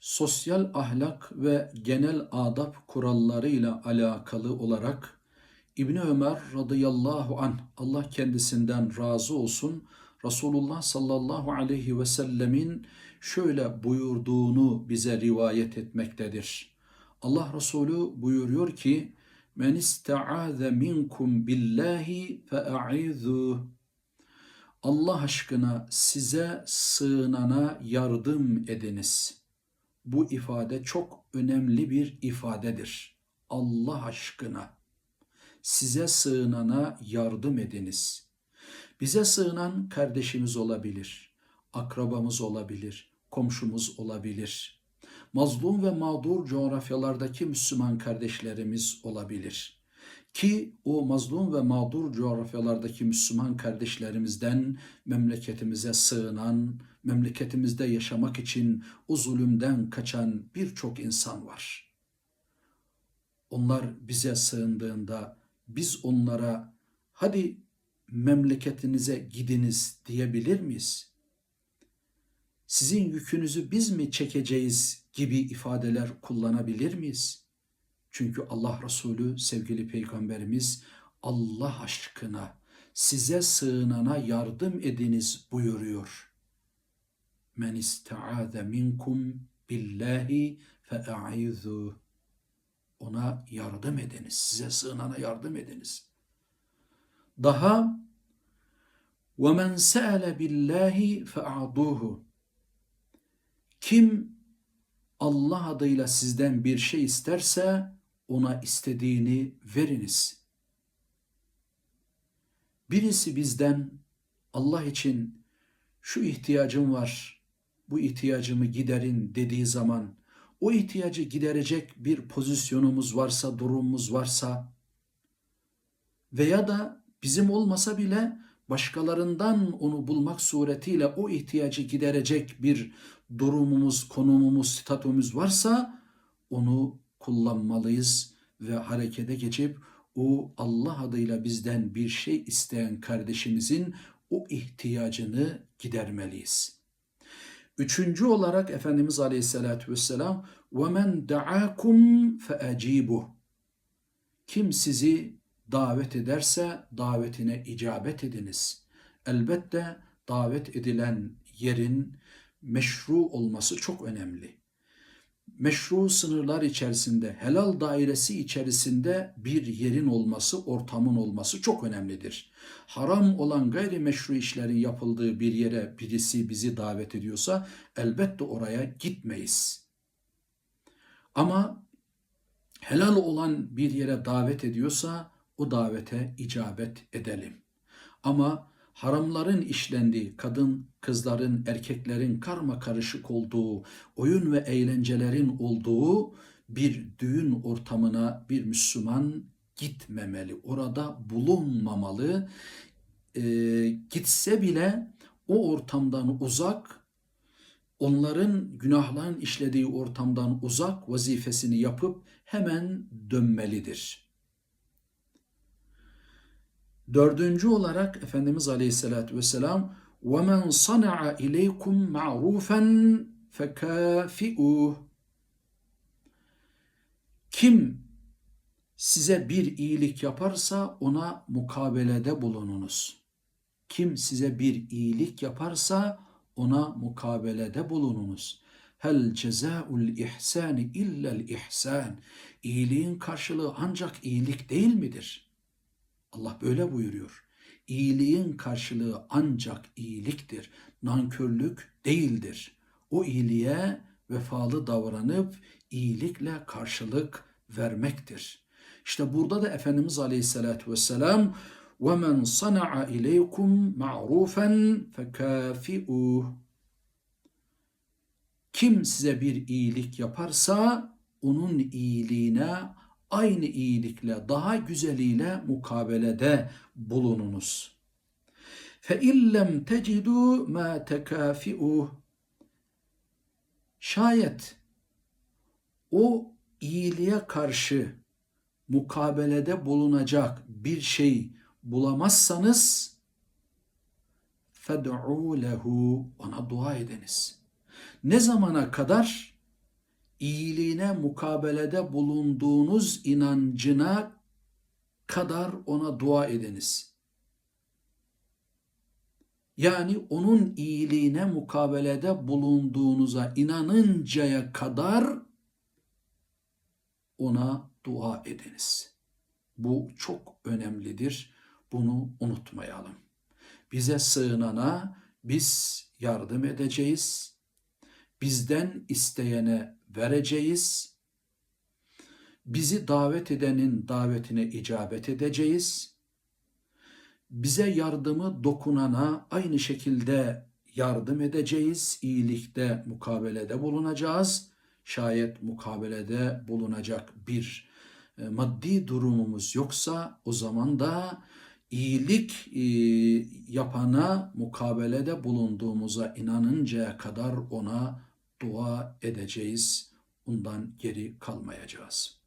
sosyal ahlak ve genel adab kurallarıyla alakalı olarak İbni Ömer radıyallahu an Allah kendisinden razı olsun Resulullah sallallahu aleyhi ve sellemin şöyle buyurduğunu bize rivayet etmektedir. Allah Resulü buyuruyor ki Men ista'aze minkum billahi fe'a'izu Allah aşkına size sığınana yardım ediniz. Bu ifade çok önemli bir ifadedir. Allah aşkına size sığınana yardım ediniz. Bize sığınan kardeşimiz olabilir, akrabamız olabilir, komşumuz olabilir. Mazlum ve mağdur coğrafyalardaki Müslüman kardeşlerimiz olabilir. Ki o mazlum ve mağdur coğrafyalardaki Müslüman kardeşlerimizden memleketimize sığınan, memleketimizde yaşamak için o zulümden kaçan birçok insan var. Onlar bize sığındığında biz onlara hadi memleketinize gidiniz diyebilir miyiz? Sizin yükünüzü biz mi çekeceğiz gibi ifadeler kullanabilir miyiz? Çünkü Allah Resulü sevgili peygamberimiz Allah aşkına size sığınana yardım ediniz buyuruyor. Men istaade minkum billahi fe'aizu. Ona yardım ediniz, size sığınana yardım ediniz. Daha ve men se'ale billahi fe'aduhu. Kim Allah adıyla sizden bir şey isterse ona istediğini veriniz. Birisi bizden Allah için şu ihtiyacım var, bu ihtiyacımı giderin dediği zaman o ihtiyacı giderecek bir pozisyonumuz varsa, durumumuz varsa veya da bizim olmasa bile başkalarından onu bulmak suretiyle o ihtiyacı giderecek bir durumumuz, konumumuz, statümüz varsa onu kullanmalıyız ve harekete geçip o Allah adıyla bizden bir şey isteyen kardeşimizin o ihtiyacını gidermeliyiz. Üçüncü olarak Efendimiz Aleyhisselatü Vesselam وَمَنْ دَعَاكُمْ فَاَجِيبُهُ Kim sizi davet ederse davetine icabet ediniz. Elbette davet edilen yerin meşru olması çok önemli. Meşru sınırlar içerisinde, helal dairesi içerisinde bir yerin olması, ortamın olması çok önemlidir. Haram olan gayrimeşru işlerin yapıldığı bir yere birisi bizi davet ediyorsa elbette oraya gitmeyiz. Ama helal olan bir yere davet ediyorsa o davete icabet edelim. Ama haramların işlendiği, kadın, kızların, erkeklerin karma karışık olduğu, oyun ve eğlencelerin olduğu bir düğün ortamına bir Müslüman gitmemeli. Orada bulunmamalı. E, gitse bile o ortamdan uzak, onların günahların işlediği ortamdan uzak vazifesini yapıp hemen dönmelidir.'' Dördüncü olarak Efendimiz Aleyhisselatü Vesselam وَمَنْ صَنَعَ اِلَيْكُمْ مَعْرُوفًا فَكَافِئُوهُ Kim size bir iyilik yaparsa ona mukabelede bulununuz. Kim size bir iyilik yaparsa ona mukabelede bulununuz. Hel cezaul ihsani illel ihsan. İyiliğin karşılığı ancak iyilik değil midir?'' Allah böyle buyuruyor. İyiliğin karşılığı ancak iyiliktir. Nankörlük değildir. O iyiliğe vefalı davranıp iyilikle karşılık vermektir. İşte burada da Efendimiz Aleyhisselatü Vesselam وَمَنْ صَنَعَ اِلَيْكُمْ مَعْرُوفًا فَكَافِئُوهُ Kim size bir iyilik yaparsa onun iyiliğine aynı iyilikle, daha güzeliyle mukabelede bulununuz. Fe illem tecidu ma tekafi'u Şayet o iyiliğe karşı mukabelede bulunacak bir şey bulamazsanız fed'u lehu ona dua ediniz. Ne zamana kadar? İyiliğine mukabelede bulunduğunuz inancına kadar ona dua ediniz. Yani onun iyiliğine mukabelede bulunduğunuza inanıncaya kadar ona dua ediniz. Bu çok önemlidir. Bunu unutmayalım. Bize sığınana biz yardım edeceğiz. Bizden isteyene vereceğiz. Bizi davet edenin davetine icabet edeceğiz. Bize yardımı dokunana aynı şekilde yardım edeceğiz. İyilikte mukabelede bulunacağız. Şayet mukabelede bulunacak bir e, maddi durumumuz yoksa o zaman da iyilik e, yapana mukabelede bulunduğumuza inanıncaya kadar ona dua edeceğiz. Ondan geri kalmayacağız.